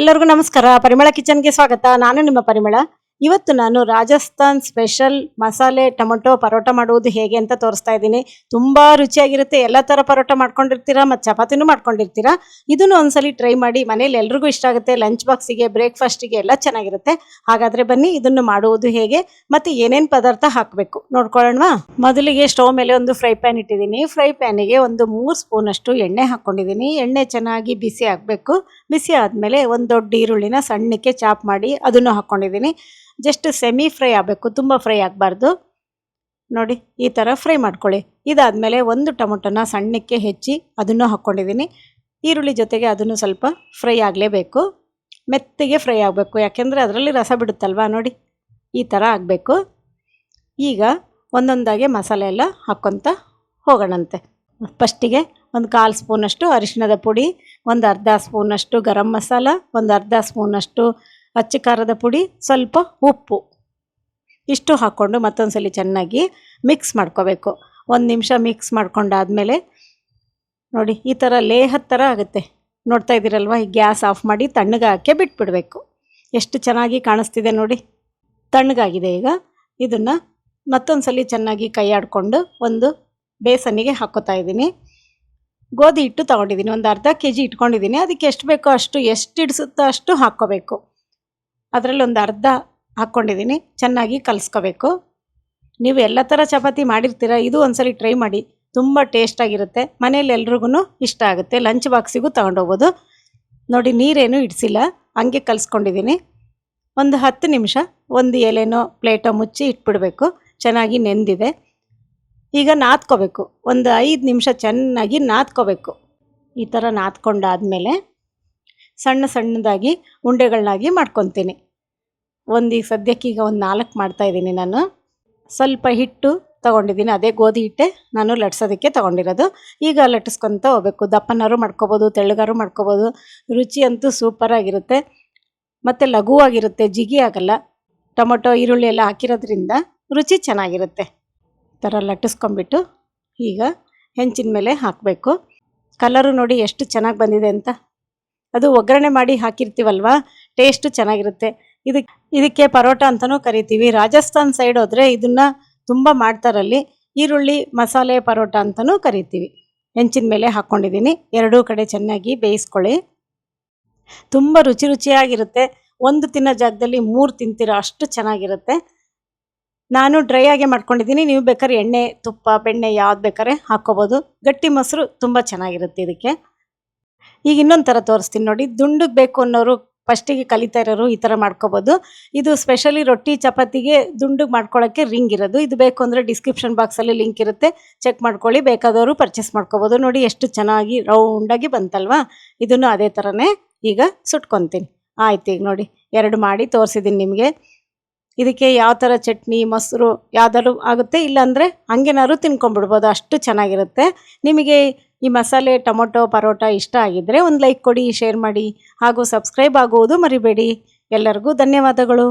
ಎಲ್ಲರಿಗೂ ನಮಸ್ಕಾರ. ಪರಿಮಳ ಕಿಚನ್ಗೆ ಸ್ವಾಗತ. ನಾನು ನಿಮ್ಮ ಪರಿಮಳ. ಇವತ್ತು ನಾನು ರಾಜಸ್ಥಾನ್ ಸ್ಪೆಷಲ್ ಮಸಾಲೆ ಟೊಮೊಟೊ ಪರೋಟ ಮಾಡುವುದು ಹೇಗೆ ಅಂತ ತೋರಿಸ್ತಾ ಇದ್ದೀನಿ. ತುಂಬ ರುಚಿಯಾಗಿರುತ್ತೆ. ಎಲ್ಲ ಥರ ಪರೋಟ ಮಾಡ್ಕೊಂಡಿರ್ತೀರಾ ಮತ್ತು ಚಪಾತಿನೂ ಮಾಡ್ಕೊಂಡಿರ್ತೀರಾ. ಇದನ್ನು ಒಂದ್ಸಲಿ ಟ್ರೈ ಮಾಡಿ. ಮನೇಲಿ ಎಲ್ರಿಗೂ ಇಷ್ಟ ಆಗುತ್ತೆ. ಲಂಚ್ ಬಾಕ್ಸಿಗೆ ಬ್ರೇಕ್ಫಾಸ್ಟಿಗೆ ಎಲ್ಲ ಚೆನ್ನಾಗಿರುತ್ತೆ. ಹಾಗಾದರೆ ಬನ್ನಿ ಇದನ್ನು ಮಾಡುವುದು ಹೇಗೆ. ಮತ್ತು ಏನೇನು ಪದಾರ್ಥ ಹಾಕಬೇಕು? ನೋಡ್ಕೊಳ್ಳೋಣವಾ? ಮೊದಲಿಗೆ ಸ್ಟವ್ ಮೇಲೆ ಒಂದು ಫ್ರೈ ಪ್ಯಾನ್ ಇಟ್ಟಿದ್ದೀನಿ. ಫ್ರೈ ಪ್ಯಾನಿಗೆ ಒಂದು ಮೂರು ಸ್ಪೂನಷ್ಟು ಎಣ್ಣೆ ಹಾಕ್ಕೊಂಡಿದ್ದೀನಿ. ಎಣ್ಣೆ ಚೆನ್ನಾಗಿ ಬಿಸಿ ಆಗಬೇಕು. ಬಿಸಿ ಆದಮೇಲೆ ಒಂದು ದೊಡ್ಡ ಈರುಳ್ಳಿನ ಸಣ್ಣಕ್ಕೆ ಚಾಪ್ ಮಾಡಿ ಅದನ್ನು ಹಾಕ್ಕೊಂಡಿದ್ದೀನಿ. ಜಸ್ಟ್ ಸೆಮಿ ಫ್ರೈ ಆಗಬೇಕು, ತುಂಬ ಫ್ರೈ ಆಗಬಾರ್ದು. ನೋಡಿ, ಈ ಥರ ಫ್ರೈ ಮಾಡ್ಕೊಳ್ಳಿ. ಇದಾದಮೇಲೆ ಒಂದು ಟೊಮೊಟೊನ ಸಣ್ಣಕ್ಕೆ ಹೆಚ್ಚಿ ಅದನ್ನು ಹಾಕ್ಕೊಂಡಿದ್ದೀನಿ. ಈರುಳ್ಳಿ ಜೊತೆಗೆ ಅದನ್ನು ಸ್ವಲ್ಪ ಫ್ರೈ ಆಗಲೇಬೇಕು. ಮೆತ್ತಗೆ ಫ್ರೈ ಆಗಬೇಕು, ಯಾಕೆಂದರೆ ಅದರಲ್ಲಿ ರಸ ಬಿಡುತ್ತಲ್ವಾ? ನೋಡಿ, ಈ ಥರ ಆಗಬೇಕು. ಈಗ ಒಂದೊಂದಾಗೆ ಮಸಾಲೆ ಎಲ್ಲ ಹಾಕ್ಕೊತ ಹೋಗೋಣಂತೆ. ಫಸ್ಟಿಗೆ ಒಂದು ಕಾಲು ಸ್ಪೂನಷ್ಟು ಅರಿಶಿಣದ ಪುಡಿ, ಒಂದು ಅರ್ಧ ಸ್ಪೂನಷ್ಟು ಗರಂ ಮಸಾಲ, ಒಂದು ಅರ್ಧ ಸ್ಪೂನಷ್ಟು ಅಚ್ಚ ಖಾರದ ಪುಡಿ, ಸ್ವಲ್ಪ ಉಪ್ಪು. ಇಷ್ಟು ಹಾಕ್ಕೊಂಡು ಮತ್ತೊಂದು ಸಲ ಚೆನ್ನಾಗಿ ಮಿಕ್ಸ್ ಮಾಡ್ಕೋಬೇಕು. ಒಂದು ನಿಮಿಷ ಮಿಕ್ಸ್ ಮಾಡ್ಕೊಂಡಾದಮೇಲೆ ನೋಡಿ, ಈ ಥರ ಲೇಹದ ಥರ ಆಗುತ್ತೆ. ನೋಡ್ತಾ ಇದ್ದೀರಲ್ವ? ಈ ಗ್ಯಾಸ್ ಆಫ್ ಮಾಡಿ ತಣ್ಣಗೆ ಹಾಕಿ ಬಿಟ್ಬಿಡಬೇಕು. ಎಷ್ಟು ಚೆನ್ನಾಗಿ ಕಾಣಿಸ್ತಿದೆ ನೋಡಿ. ತಣ್ಣಗಾಗಿದೆ ಈಗ. ಇದನ್ನು ಮತ್ತೊಂದು ಸಲ ಚೆನ್ನಾಗಿ ಕೈ ಆಡಿಕೊಂಡು ಒಂದು ಬೇಸನಿಗೆ ಹಾಕೋತಾ ಇದ್ದೀನಿ. ಗೋಧಿ ಹಿಟ್ಟು ತೊಗೊಂಡಿದ್ದೀನಿ. ಒಂದು ಅರ್ಧ ಕೆ ಜಿ ಇಟ್ಕೊಂಡಿದ್ದೀನಿ. ಅದಕ್ಕೆ ಎಷ್ಟು ಬೇಕೋ ಅಷ್ಟು, ಎಷ್ಟು ಹಿಡಿಸುತ್ತೋ ಅಷ್ಟು ಹಾಕ್ಕೋಬೇಕು. ಅದರಲ್ಲಿ ಒಂದು ಅರ್ಧ ಹಾಕ್ಕೊಂಡಿದ್ದೀನಿ ಚೆನ್ನಾಗಿ ಕಲಿಸ್ಕೋಬೇಕು. ನೀವು ಎಲ್ಲ ಥರ ಚಪಾತಿ ಮಾಡಿರ್ತೀರ, ಇದು ಒಂದ್ಸಲಿ ಟ್ರೈ ಮಾಡಿ, ತುಂಬ ಟೇಸ್ಟಾಗಿರುತ್ತೆ ಮನೇಲಿ ಎಲ್ರಿಗೂ ಇಷ್ಟ ಆಗುತ್ತೆ ಲಂಚ್ ಬಾಕ್ಸಿಗೂ ತೊಗೊಂಡೋಗ್ಬೋದು. ನೋಡಿ, ನೀರೇನು ಇಡಿಸಿಲ್ಲ, ಹಂಗೆ ಕಲಿಸ್ಕೊಂಡಿದ್ದೀನಿ ಒಂದು ಹತ್ತು ನಿಮಿಷ, ಒಂದು ಎಲೆನೋ ಪ್ಲೇಟೋ ಮುಚ್ಚಿ ಇಟ್ಬಿಡಬೇಕು, ಚೆನ್ನಾಗಿ ನೆಂದಿದೆ. ಈಗ ನಾದ್ಕೋಬೇಕು, ಒಂದು ಐದು ನಿಮಿಷ ಚೆನ್ನಾಗಿ ನಾದ್ಕೋಬೇಕು. ಈ ಥರ ನಾದ್ಕೊಂಡಾದಮೇಲೆ ಸಣ್ಣ ಸಣ್ಣದಾಗಿ ಉಂಡೆಗಳನ್ನಾಗಿ ಮಾಡ್ಕೊತೀನಿ. ಒಂದು ಈಗ ಸದ್ಯಕ್ಕೀಗ ಒಂದು ನಾಲ್ಕು ಮಾಡ್ತಾಯಿದ್ದೀನಿ ನಾನು. ಸ್ವಲ್ಪ ಹಿಟ್ಟು ತೊಗೊಂಡಿದ್ದೀನಿ. ಅದೇ ಗೋಧಿ ಹಿಟ್ಟೆ ನಾನು ಲಟ್ಸೋದಕ್ಕೆ ತೊಗೊಂಡಿರೋದು. ಈಗ ಲಟ್ಟಿಸ್ಕೊತ ಹೋಗ್ಬೇಕು. ದಪ್ಪನಾರು ಮಾಡ್ಕೊಬೋದು ತೆಳ್ಳಗಾರು ಮಾಡ್ಕೋಬೋದು. ರುಚಿ ಅಂತೂ ಸೂಪರಾಗಿರುತ್ತೆ ಮತ್ತು ಲಘುವಾಗಿರುತ್ತೆ, ಜಿಗಿ ಆಗಲ್ಲ. ಟೊಮೊಟೊ, ಈರುಳ್ಳಿ ಎಲ್ಲ ಹಾಕಿರೋದ್ರಿಂದ ರುಚಿ ಚೆನ್ನಾಗಿರುತ್ತೆ. ಥರ ಲಟ್ಟಿಸ್ಕೊಂಬಿಟ್ಟು ಈಗ ಹೆಂಚಿನ ಮೇಲೆ ಹಾಕಬೇಕು. ಕಲರು ನೋಡಿ ಎಷ್ಟು ಚೆನ್ನಾಗಿ ಬಂದಿದೆ ಅಂತ. ಅದು ಒಗ್ಗರಣೆ ಮಾಡಿ ಹಾಕಿರ್ತೀವಲ್ವಾ? ಟೇಸ್ಟ್ ಚೆನ್ನಾಗಿರುತ್ತೆ. ಇದಕ್ಕೆ ಇದಕ್ಕೆ ಪರೋಟ ಅಂತಲೂ ಕರಿತೀವಿ. ರಾಜಸ್ಥಾನ್ ಸೈಡ್ ಹೋದರೆ ಇದನ್ನು ತುಂಬ ಮಾಡ್ತಾರಲ್ಲಿ. ಈರುಳ್ಳಿ, ಮಸಾಲೆ, ಪರೋಟ ಅಂತಲೂ ಕರಿತೀವಿ. ಹೆಂಚಿನ ಮೇಲೆ ಹಾಕ್ಕೊಂಡಿದ್ದೀನಿ ಎರಡೂ ಕಡೆ ಚೆನ್ನಾಗಿ ಬೇಯಿಸ್ಕೊಳ್ಳಿ. ತುಂಬ ರುಚಿ ರುಚಿಯಾಗಿರುತ್ತೆ. ಒಂದು ತಿನ್ನೋ ಜಾಗದಲ್ಲಿ ಮೂರು ತಿಂತೀರೋ ಅಷ್ಟು ಚೆನ್ನಾಗಿರುತ್ತೆ. ನಾನು ಡ್ರೈ ಆಗಿ ಮಾಡ್ಕೊಂಡಿದ್ದೀನಿ ನೀವು ಬೇಕಾದ್ರೆ ಎಣ್ಣೆ, ತುಪ್ಪ, ಬೆಣ್ಣೆ ಯಾವ್ದು ಬೇಕಾದ್ರೆ ಹಾಕ್ಕೋಬೋದು. ಗಟ್ಟಿ ಮೊಸರು ತುಂಬ ಚೆನ್ನಾಗಿರುತ್ತೆ ಇದಕ್ಕೆ. ಈಗ ಇನ್ನೊಂದು ಥರ ತೋರಿಸ್ತೀನಿ ನೋಡಿ. ದುಂಡಗೆ ಬೇಕು ಅನ್ನೋರು ಫಸ್ಟಿಗೆ ಕಲಿತಾ ಇರೋರು ಈ ಥರ ಮಾಡ್ಕೋಬೋದು. ಇದು ಸ್ಪೆಷಲಿ ರೊಟ್ಟಿ, ಚಪಾತಿಗೆ ದುಂಡುಗೆ ಮಾಡ್ಕೊಳ್ಳೋಕ್ಕೆ ರಿಂಗ್ ಇರೋದು. ಇದು ಬೇಕು ಅಂದರೆ ಡಿಸ್ಕ್ರಿಪ್ಷನ್ ಬಾಕ್ಸಲ್ಲಿ ಲಿಂಕ್ ಇರುತ್ತೆ. ಚೆಕ್ ಮಾಡ್ಕೊಳ್ಳಿ. ಬೇಕಾದವರು ಪರ್ಚೇಸ್ ಮಾಡ್ಕೋಬೋದು. ನೋಡಿ ಎಷ್ಟು ಚೆನ್ನಾಗಿ ರೌಂಡಾಗಿ ಬಂತಲ್ವಾ? ಇದನ್ನು ಅದೇ ಥರನೇ ಈಗ ಸುಟ್ಕೊತೀನಿ. ಆಯ್ತು ಈಗ ನೋಡಿ. ಎರಡು ಮಾಡಿ ತೋರಿಸಿದ್ದೀನಿ ನಿಮಗೆ. ಇದಕ್ಕೆ ಯಾವ ಥರ ಚಟ್ನಿ, ಮೊಸರು, ಯಾವ್ದಾದ್ರು ಆಗುತ್ತೆ? ಇಲ್ಲಾಂದರೆ ಹಂಗೇನಾದ್ರು ತಿನ್ಕೊಂಬಿಡ್ಬೋದು ಅಷ್ಟು ಚೆನ್ನಾಗಿರುತ್ತೆ. ನಿಮಗೆ ಈ ಮಸಾಲೆ, ಟೊಮೊಟೊ, ಪರೋಟ ಇಷ್ಟ ಆಗಿದ್ದರೆ ಒಂದು ಲೈಕ್ ಕೊಡಿ ಶೇರ್ ಮಾಡಿ ಹಾಗೂ ಸಬ್ಸ್ಕ್ರೈಬ್ ಆಗುವುದು ಮರಿಬೇಡಿ. ಎಲ್ಲರಿಗೂ ಧನ್ಯವಾದಗಳು.